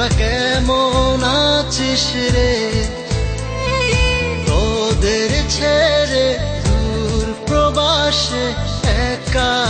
তোরা কেমন আছিস রে? তোদের ছেড়ে দূর প্রবাসে একা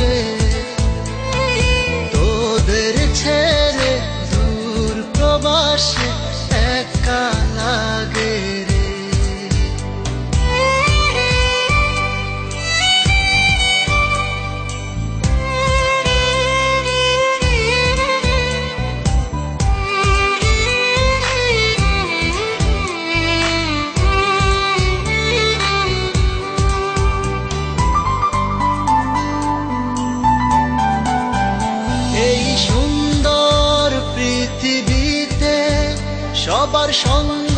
বাবার সঙ্গ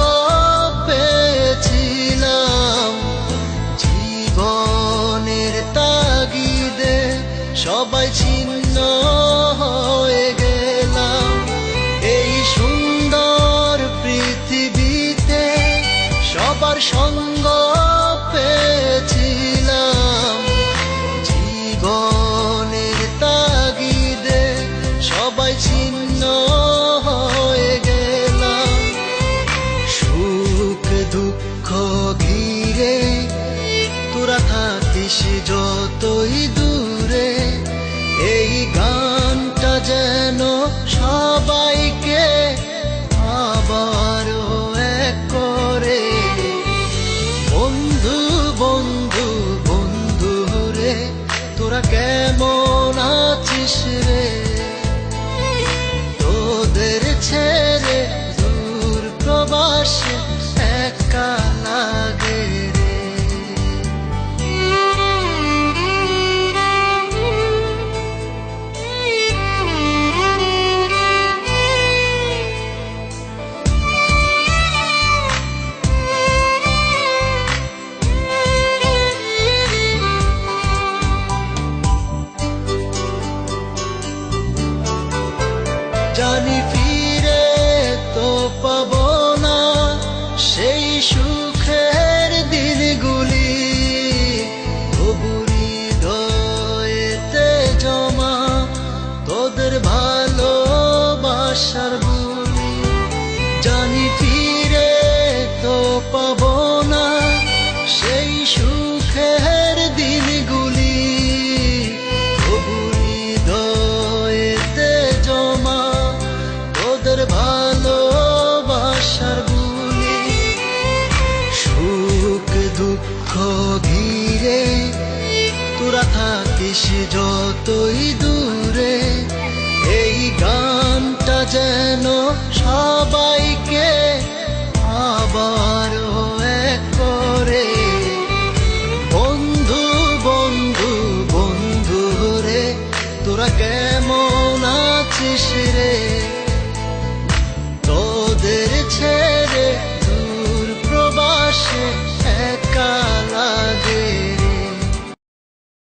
পেয়েছিলাম। জীবনের তাগিদে সবাই 茶吧 জানি ফিরে তো পাব কতই দূরে এই গানটা যেন সবাই